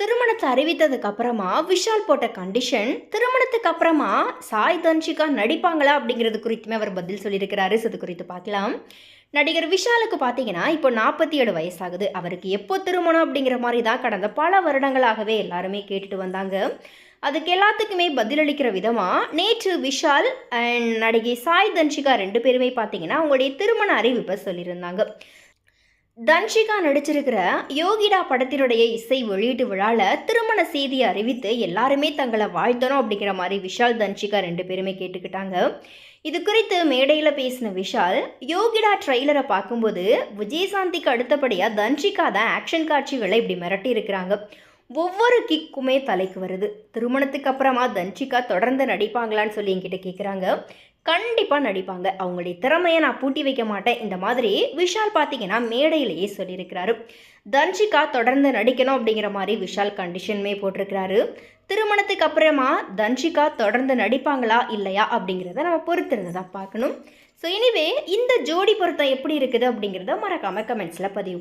திருமணத்தை அறிவித்ததுக்கு அப்புறமா விஷால் போட்ட கண்டிஷன் திருமணத்துக்கு அப்புறமா சாய் தன்ஷிகா நடிப்பாங்களா அப்படிங்கிறது குறித்துமே அவர் பதில் சொல்லியிருக்கிறாரு. அது குறித்து பார்க்கலாம். நடிகர் விஷாலுக்கு பார்த்தீங்கன்னா இப்போ நாற்பத்தி ஏழு வயசாகுது. அவருக்கு எப்போ திருமணம் அப்படிங்கிற மாதிரி தான் கடந்த பல வருடங்களாகவே எல்லாருமே கேட்டுட்டு வந்தாங்க. அதுக்கு எல்லாத்துக்குமே பதிலளிக்கிற விதமாக நேற்று விஷால் அண்ட் நடிகை சாய் தன்ஷிகா ரெண்டு பேருமே பார்த்தீங்கன்னா அவங்களுடைய திருமண அறிவிப்பை சொல்லியிருந்தாங்க. தன்ஷிகா நடிச்சிருக்கிற யோகிடா படத்தினுடைய இசை வெளியீட்டு விழாவில் திருமண செய்தியை அறிவித்து எல்லாருமே தங்களை வாழ்த்தணும் அப்படிங்கிற மாதிரி விஷால் தன்ஷிகா ரெண்டு பேருமே கேட்டுக்கிட்டாங்க. இது குறித்து மேடையில் பேசின விஷால் யோகிடா ட்ரெய்லரை பார்க்கும்போது விஜயசாந்திக்கு அடுத்தபடியாக தன்ஷிகா தான் ஆக்ஷன் காட்சிகளை இப்படி மிரட்டி இருக்கிறாங்க ஒவ்வொரு கிக்குமே தலைக்கு வருது. திருமணத்துக்கு அப்புறமா தன்ஷிகா தொடர்ந்து நடிப்பாங்களான்னு சொல்லி என்கிட்ட கேட்குறாங்க கண்டிப்பாக நடிப்பாங்க. அவங்களுடைய திறமையை நான் பூட்டி வைக்க மாட்டேன். இந்த மாதிரி விஷால் பார்த்தீங்கன்னா மேடையிலேயே சொல்லியிருக்கிறாரு. தன்ஷிகா தொடர்ந்து நடிக்கணும் அப்படிங்கிற மாதிரி விஷால் கண்டிஷனுமே போட்டிருக்கிறாரு. திருமணத்துக்கு அப்புறமா தன்ஷிகா தொடர்ந்து நடிப்பாங்களா இல்லையா அப்படிங்கிறத நம்ம பொறுத்திருந்து தான் பார்க்கணும். ஸோ எனிவே இந்த ஜோடி பொருத்தம் எப்படி இருக்குது அப்படிங்கிறத மறக்காமல் கமெண்ட்ஸில் பதிவு